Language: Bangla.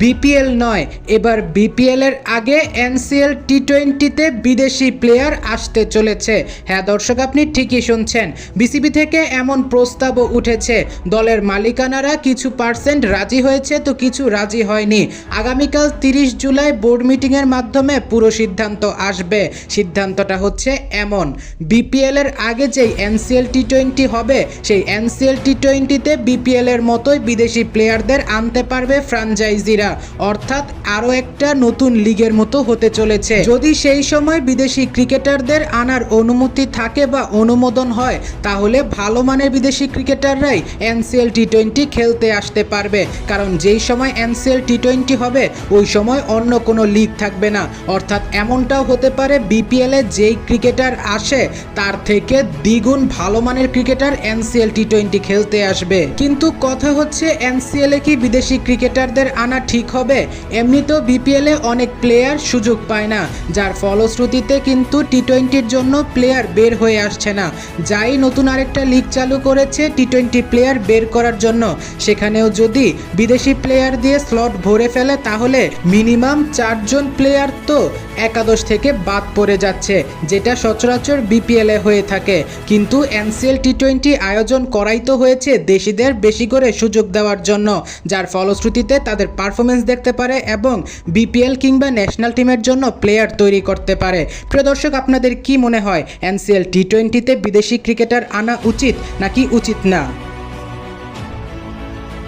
বিপিএল নয়, এবার বিপিএল এর আগে এনসিএল টি টোয়েন্টিতে বিদেশি প্লেয়ার আসতে চলেছে। হ্যাঁ দর্শক, আপনি ঠিকই শুনছেন। বিসিবি থেকে এমন প্রস্তাবও উঠেছে, দলের মালিকানারা কিছু পার্সেন্ট রাজি হয়েছে তো কিছু রাজি হয়নি। আগামীকাল তিরিশ জুলাই বোর্ড মিটিংয়ের মাধ্যমে পুরো সিদ্ধান্ত আসবে। সিদ্ধান্তটা হচ্ছে এমন বিপিএল এর আগে যেই এনসিএল টি টোয়েন্টি হবে, সেই এনসিএল টি টোয়েন্টিতে বিপিএল এর মতোই বিদেশি প্লেয়ারদের আনতে পারবে ফ্রাঞ্চাইজিরা অর্থাৎ আরও একটা নতুন লিগের মতো হতে চলেছে। যদি সেই সময় বিদেশি ক্রিকেটারদের আনার অনুমতি থাকে বা অনুমোদন হয়, তাহলে ভালো মানের বিদেশি ক্রিকেটাররাই এনসিএল টি টোয়েন্টি খেলতে আসতে পারবে। কারণ যেই সময় এনসিএল টি টোয়েন্টি হবে, ওই সময় অন্য কোনো লিগ থাকবে না। অর্থাৎ এমনটাও হতে পারে, বিপিএলে যেই ক্রিকেটার আসে, তার থেকে দ্বিগুণ ভালো মানের ক্রিকেটার এনসিএল টি টোয়েন্টি খেলতে আসবে। কিন্তু কথা হচ্ছে, এনসিএলে কি বিদেশি ক্রিকেটারদের আনা ঠিক হবে। এমনিতেও বিপিএলে অনেক প্লেয়ার সুযোগ পায় না, যার ফলশ্রুতিতে কিন্তু টি টোয়েন্টির জন্য প্লেয়ার বের হয়ে আসছে না। যাই নতুন আরেকটা লিগ চালু করেছে টি টোয়েন্টি প্লেয়ার বের করার জন্য। সেখানেও যদি বিদেশি প্লেয়ার দিয়ে স্লট ভরে ফেলে, তাহলে মিনিমাম চারজন প্লেয়ার তো একাদশ থেকে বাদ পড়ে যাচ্ছে, যেটা সচরাচর বিপিএলে হয়ে থাকে। কিন্তু এনসিএল টি টোয়েন্টি আয়োজন করাই তো হয়েছে দেশিদের বেশি করে সুযোগ দেওয়ার জন্য, যার ফলশ্রুতিতে তাদের পারফরমেন্স দেখতে পারে এবং বিপিএল কিংবা ন্যাশনাল টিমের জন্য প্লেয়ার তৈরি করতে পারে। প্রিয় দর্শক, আপনাদের কি মনে হয়? এনসিএল টি টোয়েন্টিতে বিদেশি ক্রিকেটার আনা উচিত নাকি উচিত না?